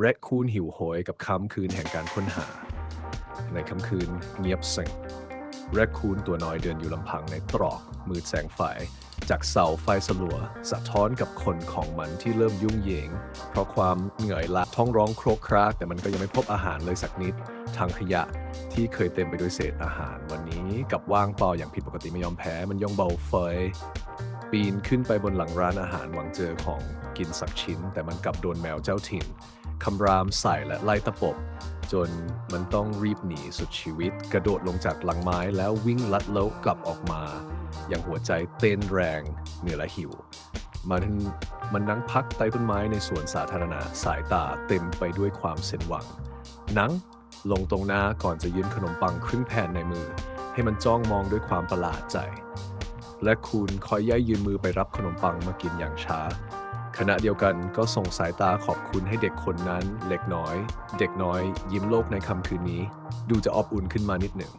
แรคคูนหิวโหยกับค่ำคืนแห่งการค้นหา ในค่ำคืนเงียบสงบแรคคูนตัวน้อยเดินอยู่ลำพังในตรอก มืดแสงไฟจากเสาไฟสลัว สะท้อนกับคนของมันที่เริ่มยุ่งเหยิง เพราะความเหนื่อยล้าท้องร้องโครกคราก แต่มันก็ยังไม่พบอาหารเลยสักนิดทางขยะที่เคยเต็มไปด้วยเศษอาหารวันนี้กับว่างเปล่าอย่างผิดปกติไม่ยอมแพ้มันย่องเบาเฟย ปีนขึ้นไปบนหลังร้านอาหารหวังเจอของกินสักชิ้น แต่มันกลับโดนแมวเจ้าถิ่นคำรามใส่และไล่ตะปบ จนมันต้องรีบหนีสุดชีวิต กระโดดลงจากหลังไม้แล้ววิ่งลัดเล้วกลับออกมา อย่างหัวใจเต้นแรงเหนื่อยและหิว มันมันนั่งพักใต้ต้นไม้ในสวนสาธารณะสายตาเต็มไปด้วยความเส้นหวัง นังลงตรงหน้าก่อนจะยื่นขนมปังครึ่งแผ่นในมือ ให้มันจ้องมองด้วยความประหลาดใจ และคุณคอยย่ายยืนมือไปรับขนมปังมากินอย่างช้า ขณะเดียวกันก็ส่งสายตาขอบคุณให้เด็กคนนั้นเล็กน้อย เด็กน้อยยิ้มโลกในค่ำคืนนี้ ดูจะอบอุ่นขึ้นมานิดหนึ่ง